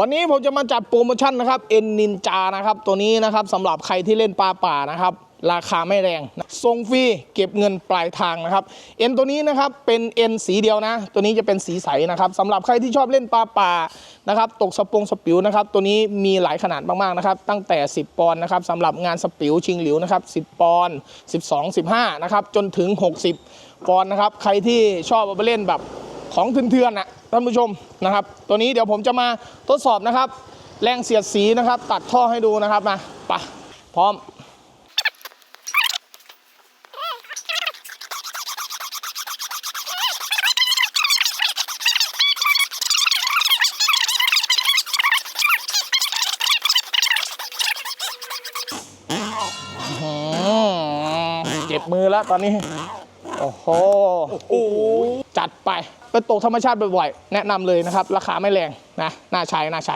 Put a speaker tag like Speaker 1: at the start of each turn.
Speaker 1: วันนี้ผมจะมาจัดโปรโมชั่นนะครับเอ็นนินจานะครับตัวนี้นะครับสำหรับใครที่เล่นปลาป่านะครับราคาไม่แรงส่งฟรีเก็บเงินปลายทางนะครับเอ็นตัวนี้นะครับเป็นเอ็นสีเดียวนะ ตัวนี้จะเป็นสีใสนะครับสำหรับใครที่ชอบเล่นปลาป่านะครับตกสปงสปิวนะครับตัวนี้มีหลายขนาดมากๆนะครับตั้งแต่ 10 ปอนด์นะครับสำหรับงานสปิวชิงหลิวนะครับ10 ปอนด์12 15นะครับจนถึง 60 ปอนด์นะครับใครที่ชอบเอาไปเล่นแบบของเถื่อนๆนะ ท่านผู้ชมนะครับ ตัวนี้เดี๋ยวผมจะมาทดสอบนะครับ แรงเสียดสีนะครับ ตัดท่อให้ดูนะครับมาไปะพร้อมเจ็บมือแล้วตอนนี้ โอ้โหจัดไป เป็นตกธรรมชาติบ่อยๆแนะนำเลยนะครับ ราคาไม่แรงนะน่าใช้น่าใช้